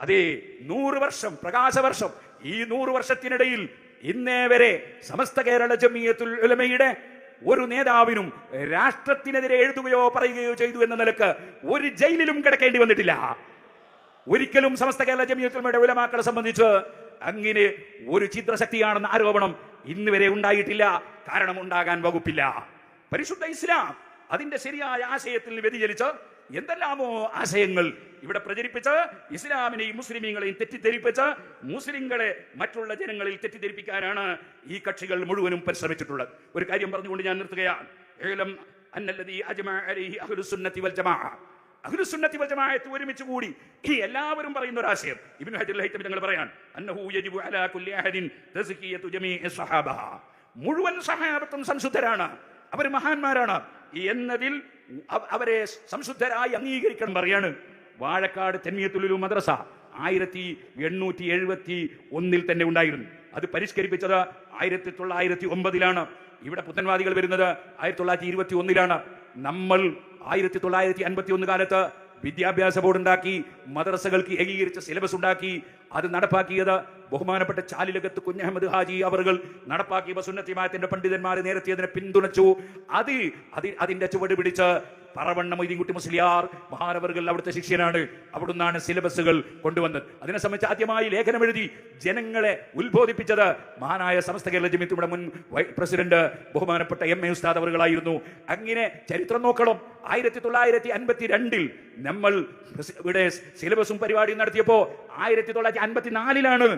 അതേ നൂറ് വർഷം പ്രകാശവർഷം ഈ നൂറ് വർഷത്തിനിടയിൽ ഇന്നേ വരെ സമസ്ത കേരള ജമിയത്തുൽ ഉലമയുടെ ഒരു നേതാവിനും രാഷ്ട്രത്തിനെതിരെ എഴുതുകയോ പറയുകയോ ചെയ്തു എന്ന നിലയ്ക്ക് ഒരു ജയിലിലും കിടക്കേണ്ടി വന്നിട്ടില്ല. ഒരിക്കലും സമസ്ത കേരള ജമിയത്തുൽമയുടെ ഉലമാക്കളെ സംബന്ധിച്ച് അങ്ങനെ ഒരു ചിത്രശക്തിയാണെന്ന ആരോപണം ഇന്നുവരെ ഉണ്ടായിട്ടില്ല. കാരണം ഉണ്ടാകാൻ വകുപ്പില്ല. പരിശുദ്ധ ഇസ്ലാം അതിന്റെ ശരിയായ ആശയത്തിൽ വ്യതിചലിച്ച് എന്തെല്ലാമോ ആശയങ്ങൾ ഇവിടെ പ്രചരിപ്പിച്ച് ഇസ്ലാമിനെയും മുസ്ലിമീങ്ങളെയും തെറ്റിദ്ധരിപ്പിച്ച് മുസ്ലിങ്ങളെ മറ്റുള്ള ജനങ്ങളിൽ തെറ്റിദ്ധരിപ്പിക്കാനാണ് ഈ കക്ഷികൾ മുഴുവനും പരിശ്രമിച്ചിട്ടുള്ളത്. ഒരു കാര്യം പറഞ്ഞുകൊണ്ട് ഞാൻ നിർത്തുകയാണ് ഏലം അന്നല്ലദീ അജ്മഅ അലൈഹി അഹ്ലുസുന്നത്തി വൽ ജമാഅ. അഹ്ലുസുന്നത്തി വൽ ജമാഅത്ത് ഒരുമിച്ച് കൂടി ഈ എല്ലാവരും പറയുന്ന ഒരു ആശയം. ഇബ്നു ഹജറുൽ ഹൈത്തമി തങ്ങൾ പറയാൻ അന്നഹു യജിബു അലാ കുല്ലി അഹദിൻ തസ്കിയതു ജമീഇ സ്വഹാബ മുഴുവൻ സഹാബത്തും സംശുദ്ധരാണ്. അവർ മഹാന്മാരാണ്. എന്നതിൽ അവരെ സംശുദ്ധരായി അംഗീകരിക്കണം പറയാണ്. വാഴക്കാട് തെന്മിയത്തുള്ളിലു മദ്രസ ആയിരത്തി എണ്ണൂറ്റി എഴുപത്തി ഒന്നിൽ തന്നെ ഉണ്ടായിരുന്നു. അത് പരിഷ്കരിപ്പിച്ചത് ആയിരത്തി തൊള്ളായിരത്തി ഒമ്പതിലാണ്. ഇവിടെ പുത്തൻവാദികൾ വരുന്നത് ആയിരത്തി തൊള്ളായിരത്തി ഇരുപത്തി ഒന്നിലാണ്. നമ്മൾ ആയിരത്തി തൊള്ളായിരത്തി അൻപത്തി ഒന്ന് കാലത്ത് വിദ്യാഭ്യാസ ബോർഡ് ഉണ്ടാക്കി മദ്രസകൾക്ക് ഏകീകരിച്ച സിലബസ് ഉണ്ടാക്കി അത് നടപ്പാക്കിയത് ബഹുമാനപ്പെട്ട ചാലിലകത്ത് കുഞ്ഞഹമ്മദ് ഹാജി അവർ നടപ്പാക്കിയ സുന്നത്തിമായത്തിന്റെ പണ്ഡിതന്മാർ നേരത്തെ അതിനെ പിന്തുണച്ചു. അത് അതി അതിന്റെ ചുവട് പിടിച്ച് പറവണ്ണ മൊയ്തീൻകുട്ടി മുസ്ലിയാർ മഹാനവറുകൾ അവിടുത്തെ ശിഷ്യനാണ്. അവിടുന്നാണ് സിലബസുകൾ കൊണ്ടുവന്നത്. അതിനെ സംബന്ധിച്ച് ആദ്യമായി ലേഖനം എഴുതി ജനങ്ങളെ ഉത്ബോധിപ്പിച്ചത് മഹാനായ സമസ്ത കേരള ജമിത്തുയുടെ മുൻ പ്രസിഡന്റ് ബഹുമാനപ്പെട്ട എം എ ഉസ്താദ് അവറുകളായിരുന്നു. അങ്ങനെ ചരിത്രം നോക്കണം. ആയിരത്തി തൊള്ളായിരത്തി അൻപത്തി രണ്ടിൽ നമ്മൾ ഇവിടെ സിലബസും പരിപാടിയും നടത്തിയപ്പോൾ ആയിരത്തി തൊള്ളായിരത്തി അൻപത്തി നാലിലാണ്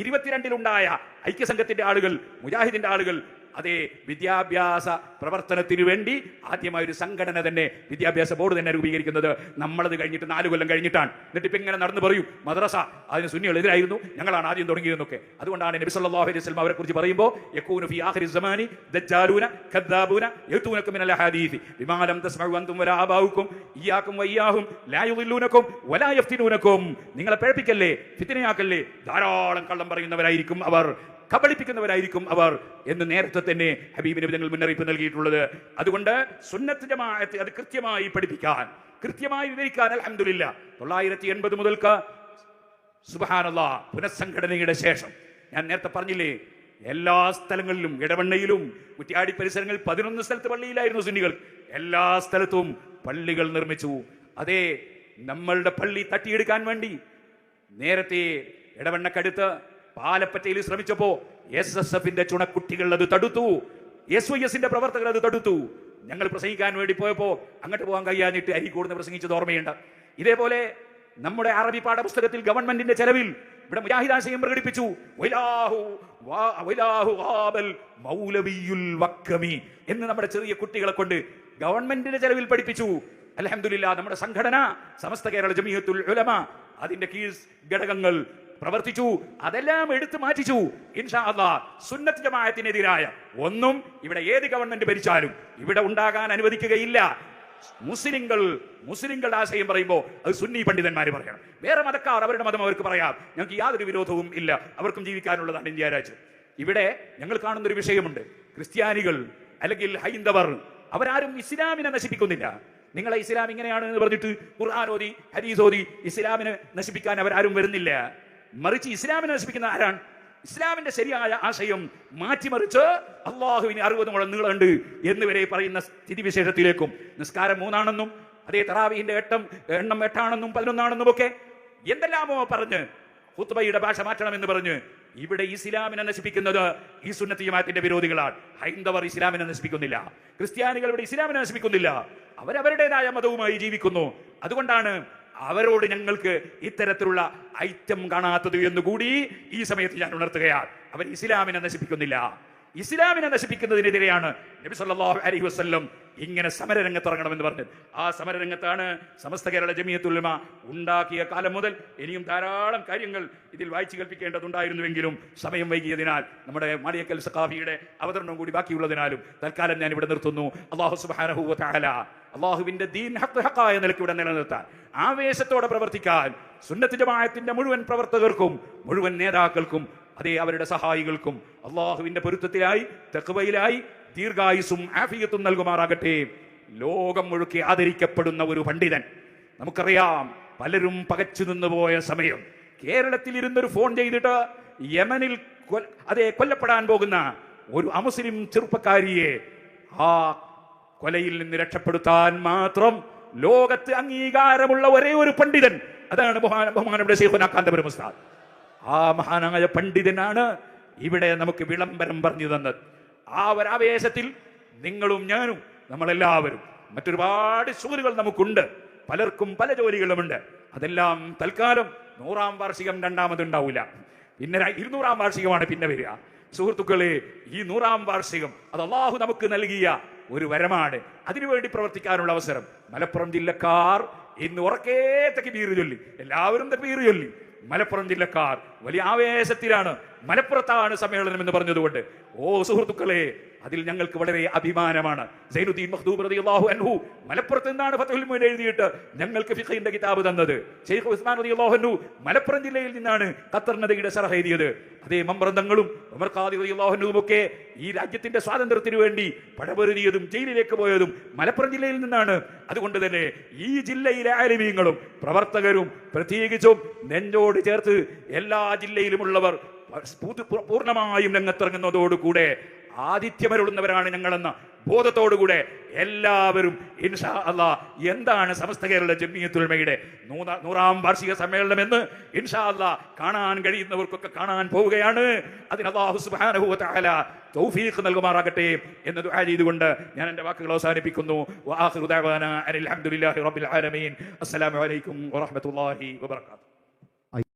ഇരുപത്തിരണ്ടിലുണ്ടായ ഐക്യസംഘത്തിന്റെ ആളുകൾ മുജാഹിദിന്റെ ആളുകൾ അതേ വിദ്യാഭ്യാസ പ്രവർത്തനത്തിനു വേണ്ടി ആദ്യമായ ഒരു സംഘടന തന്നെ വിദ്യാഭ്യാസ ബോർഡ് തന്നെ രൂപീകരിക്കുന്നത്. നമ്മളത് കഴിഞ്ഞിട്ട് നാല് കൊല്ലം കഴിഞ്ഞിട്ടാണ്. എന്നിട്ട് ഇപ്പം ഇങ്ങനെ നടന്നു പറയും. മദ്രസ അതിന് സുന്നികൾ എതിരായിരുന്നു. ഞങ്ങളാണ് ആദ്യം തുടങ്ങിയതെന്നൊക്കെ. അതുകൊണ്ടാണ് നബി സല്ലല്ലാഹു അലൈഹി വസല്ലം അവരെ കുറിച്ച് പറയുമ്പോൾ ഫി ആഖിരി സമാനി ദജ്ജാലൂന മിനൽ ബിമാ ലം വയ്യാഹും ലാ വലാ യഫ്തിനൂനകും നിങ്ങളെ പേടിപ്പിക്കല്ലേ? ഫിത്നയാക്കല്ലേ? ധാരാളം കള്ളം പറയുന്നവരായിരിക്കും അവർ. കബളിപ്പിക്കുന്നവരായിരിക്കും അവർ എന്ന് നേരത്തെ തന്നെ ഹബീബിന് നബി തങ്ങൾ മുന്നറിയിപ്പ് നൽകിയിട്ടുള്ളത്. അതുകൊണ്ട് സുന്നത്ത് ജമാഅത്ത് അത് കൃത്യമായി പഠിപ്പിക്കാൻ കൃത്യമായി വിവരിക്കാൻ അലഹമില്ല തൊള്ളായിരത്തി എൺപത് മുതൽക്ക് സുബഹാനല്ല പുനഃസംഘടനയുടെ ശേഷം. ഞാൻ നേരത്തെ പറഞ്ഞില്ലേ എല്ലാ സ്ഥലങ്ങളിലും ഇടവണ്ണയിലും കുറ്റിയാടി പരിസരങ്ങളിൽ പതിനൊന്ന് സ്ഥലത്ത് പള്ളിയിലായിരുന്നു സുന്നികൾ. എല്ലാ സ്ഥലത്തും പള്ളികൾ നിർമ്മിച്ചു. അതെ നമ്മളുടെ പള്ളി തട്ടിയെടുക്കാൻ വേണ്ടി നേരത്തെ ഇടവണ്ണക്കടുത്ത് പാലപ്പറ്റയിൽ ശ്രമിച്ചപ്പോ എസ് എസ് എഫിന്റെ ചുണക്കുട്ടികൾ അത് തടുത്തു. എസ് വൈ എസിന്റെ പ്രവർത്തകർ അത് തടുത്തു. ഞങ്ങൾ പ്രസംഗിക്കാൻ വേണ്ടി പോയപ്പോ അങ്ങോട്ട് പോകാൻ കഴിയാഞ്ഞിട്ട് കൂടുന്ന പ്രസംഗിച്ചത് ഓർമ്മയുണ്ട്. ഇതേപോലെ നമ്മുടെ അറബി പാഠപുസ്തകത്തിൽ ഗവൺമെന്റിന്റെ ചെലവിൽ ഇവിടെ മുജാഹിദാശയം പ്രകടിപ്പിച്ചു. എന്ന് നമ്മുടെ ചെറിയ കുട്ടികളെ കൊണ്ട് ഗവൺമെന്റിന്റെ ചെലവിൽ പഠിപ്പിച്ചു. അലഹമില്ല നമ്മുടെ സംഘടന സമസ്ത കേരള ജമീഹത്തുൽ ഉലമ അതിന്റെ കീഴ് ഘടകങ്ങൾ പ്രവർത്തിച്ചു അതെല്ലാം എടുത്തു മാറ്റിച്ചു. ഇൻഷാ അല്ലാ സുന്നത്ത് ജമാഅത്തിനെതിരായ ഒന്നും ഇവിടെ ഏത് ഗവൺമെന്റ് ഭരിച്ചാലും ഇവിടെ ഉണ്ടാകാൻ അനുവദിക്കുകയില്ല. മുസ്ലിങ്ങൾ മുസ്ലിങ്ങളുടെ ആശയം പറയുമ്പോൾ അത് സുന്നി പണ്ഡിതന്മാർ പറയണം. വേറെ മതക്കാർ അവരുടെ മതം അവർക്ക് പറയാം. ഞങ്ങൾക്ക് യാതൊരു വിരോധവും ഇല്ല. അവർക്കും ജീവിക്കാനുള്ളതാണ് ഇന്ത്യ രാജ്യം. ഇവിടെ ഞങ്ങൾ കാണുന്ന ഒരു വിഷയമുണ്ട്. ക്രിസ്ത്യാനികൾ അല്ലെങ്കിൽ ഹൈന്ദവർ അവരാരും ഇസ്ലാമിനെ നശിപ്പിക്കുന്നില്ല. നിങ്ങളെ ഇസ്ലാം ഇങ്ങനെയാണ് എന്ന് പറഞ്ഞിട്ട് ഖുർആൻ ഓതി ഹദീസ് ഓതി ഇസ്ലാമിനെ നശിപ്പിക്കാൻ അവരാരും വരുന്നില്ല. മറിച്ച് ഇസ്ലാമിനെ നശിപ്പിക്കുന്ന ആരാണ്? ഇസ്ലാമിന്റെ ശരിയായ ആശയം മാറ്റിമറിച്ച് അള്ളാഹുവിന് അറുപത് മുഴം നീളമുണ്ട് എന്ന് വരെ പറയുന്ന സ്ഥിതിവിശേഷത്തിലേക്കും. നിസ്കാരം മൂന്നാണെന്നും അതേ തറാവിന്റെ എട്ടം എണ്ണം എട്ടാണെന്നും പതിനൊന്നാണെന്നും ഒക്കെ എന്തെല്ലാമോ പറഞ്ഞ് ഹുത്ബയുടെ ഭാഷ മാറ്റണം എന്ന് പറഞ്ഞ് ഇവിടെ ഇസ്ലാമിനെ നശിപ്പിക്കുന്നത് ഈ സുന്നത്ത് വിരോധികളാണ്. ഹൈന്ദവർ ഇസ്ലാമിനെ നശിപ്പിക്കുന്നില്ല. ക്രിസ്ത്യാനികൾ ഇവിടെ ഇസ്ലാമിനെ നശിപ്പിക്കുന്നില്ല. അവരവരുടേതായ മതവുമായി ജീവിക്കുന്നു. അതുകൊണ്ടാണ് അവരോട് ഞങ്ങൾക്ക് ഇത്തരത്തിലുള്ള ഐറ്റം കാണാത്തത് എന്നുകൂടി ഈ സമയത്ത് ഞാൻ ഉണർത്തുകയാണ്. അവർ ഇസ്ലാമിനെ നശിപ്പിക്കുന്നില്ല. ഇസ്ലാമിനെ നശിപ്പിക്കുന്നതിനെതിരെയാണ് നബി സല്ലല്ലാഹു അലൈഹി വസല്ലം ഇങ്ങനെ സമരരംഗത്ത് ഇറങ്ങണമെന്ന് പറഞ്ഞത്. ആ സമരരംഗത്താണ് സമസ്ത കേരള ജമിയത്തുലമ ഉണ്ടാക്കിയ കാലം മുതൽ ഇനിയും ധാരാളം കാര്യങ്ങൾ ഇതിൽ വായിച്ചു കൽപ്പിക്കേണ്ടതുണ്ടായിരുന്നുവെങ്കിലും സമയം വൈകിയതിനാൽ നമ്മുടെ മാളിയക്കൽ സഖാഫിയുടെ അവതരണം കൂടി ബാക്കിയുള്ളതിനാലും തൽക്കാലം ഞാൻ ഇവിടെ നിർത്തുന്നു. അള്ളാഹു സുബ്ഹാനഹു വ തആല അള്ളാഹുവിന്റെ ദീൻ ഹക്ക് ഹക്കായ നിലയ്ക്ക് ഇവിടെ നിലനിർത്താൻ. ആവേശത്തോടെ പ്രവർത്തിക്കാൻ സുന്നത്ത് ജമാഅത്തിന്റെ മുഴുവൻ പ്രവർത്തകർക്കും മുഴുവൻ നേതാക്കൾക്കും അതേ അവരുടെ സഹായികൾക്കും അള്ളാഹുവിന്റെ പൊരുത്തത്തിലായി തെക്കുവയിലായി ദീർഘായുസും ആഫിയത്തും നൽകുമാറാകട്ടെ. ലോകം മുഴുക്കി ആദരിക്കപ്പെടുന്ന ഒരു പണ്ഡിതൻ. നമുക്കറിയാം പലരും പകച്ചു നിന്നുപോയ സമയം. കേരളത്തിൽ ഇരുന്നൊരു ഫോൺ ചെയ്തിട്ട് യമനിൽ അതെ കൊല്ലപ്പെടാൻ പോകുന്ന ഒരു അമുസ്ലിം ചെറുപ്പക്കാരിയെ ആ കൊലയിൽ നിന്ന് രക്ഷപ്പെടുത്താൻ മാത്രം ലോകത്ത് അംഗീകാരമുള്ള ഒരേ ഒരു പണ്ഡിതൻ. അതാണ് ബഹുമാന ബഹുമാനയുടെ ശൈഖുന കാന്തപുരം ഉസ്താദ്. ആ മഹാനായ പണ്ഡിതനാണ് ഇവിടെ നമുക്ക് വിളംബരം പറഞ്ഞു തന്നത്. ആ ഒരാവേശത്തിൽ നിങ്ങളും ഞാനും നമ്മളെല്ലാവരും മറ്റൊരുപാട് സുഹൃത്തുക്കൾ നമുക്കുണ്ട്. പലർക്കും പല ജോലികളുമുണ്ട്. അതെല്ലാം തൽക്കാലം നൂറാം വാർഷികം രണ്ടാമത് ഉണ്ടാവില്ല പിന്നെ ഇരുന്നൂറാം വാർഷികമാണ് പിന്നെ വരിക. സുഹൃത്തുക്കളെ ഈ നൂറാം വാർഷികം അത് അള്ളാഹു നമുക്ക് നൽകിയ ഒരു വരമാണ്. അതിനുവേണ്ടി പ്രവർത്തിക്കാനുള്ള അവസരം. മലപ്പുറം ജില്ലക്കാർ ഇന്ന് ഉറക്കേ തക്ബീർ ചൊല്ലി. എല്ലാവരും തക്ബീർ ചൊല്ലി. മലപ്പുറം ജില്ലക്കാർ വലിയ ആവേശത്തിലാണ്. മലപ്പുറത്താണ് സമ്മേളനം എന്ന് പറഞ്ഞതുകൊണ്ട് ഓ സുഹൃത്തുക്കളെ അതിൽ ഞങ്ങൾക്ക് വളരെ അഭിമാനമാണ്. സൈനുദ്ദീൻ മഖ്ദൂം റളിയല്ലാഹു അൻഹു മലപ്പുറത്ത് നിന്നാണ് ഫത്ഹുൽ എഴുതിയിട്ട് ഞങ്ങൾക്ക് ഫിഖഹിന്റെ കിതാബ് തന്നത്. ഷെയ്ഖ് ഉസ്മാൻ റളിയല്ലാഹു അൻഹു മലപ്പുറം ജില്ലയിൽ നിന്നാണ് ഖത്തർ നദിയുടെ ശറഹ് എഴുതിയത്. അതേ മമ്പ്രന്തങ്ങളും ഉമർ ഖാദി റളിയല്ലാഹു അൻഹുവും ഒക്കെ ഈ രാജ്യത്തിന്റെ സ്വാതന്ത്ര്യത്തിന് വേണ്ടി പടപൊരുതിയതും ജയിലിലേക്ക് പോയതും മലപ്പുറം ജില്ലയിൽ നിന്നാണ്. അതുകൊണ്ട് തന്നെ ഈ ജില്ലയിലെ ആലിമീങ്ങളും പ്രവർത്തകരും പ്രത്യേകിച്ചും നെഞ്ചോട് ചേർത്ത് എല്ലാ ജില്ലയിലുമുള്ളവർ പൂർണ- പൂർണമായും രംഗത്തിറങ്ങുന്നതോടുകൂടെ ആതിഥ്യമരുളുന്നവരാണ് ഞങ്ങളെന്ന ബോധത്തോടുകൂടെ എല്ലാവരും ഇൻഷാ അല്ലാ എന്താണ് സമസ്ത കേരള ജമ്മിയത്തുൽമയുടെ നൂറ- വാർഷിക സമ്മേളനം എന്ന് ഇൻഷാ അല്ലാ കാണാൻ കഴിയുന്നവർക്കൊക്കെ കാണാൻ പോവുകയാണ്. അതിന് വ തൗഫീഖ് നൽകുമാറാകട്ടെ എന്ന് ദുആ ചെയ്തുകൊണ്ട് ഞാൻ എന്റെ വാക്കുകൾ അവസാനിപ്പിക്കുന്നു. വആഖിറു ദഅവാന അനിൽ റബ്ബിൽ ആലമീൻ. അസ്സലാമു അലൈക്കും വറഹ്മത്തുള്ളാഹി വബറകാതുഹു.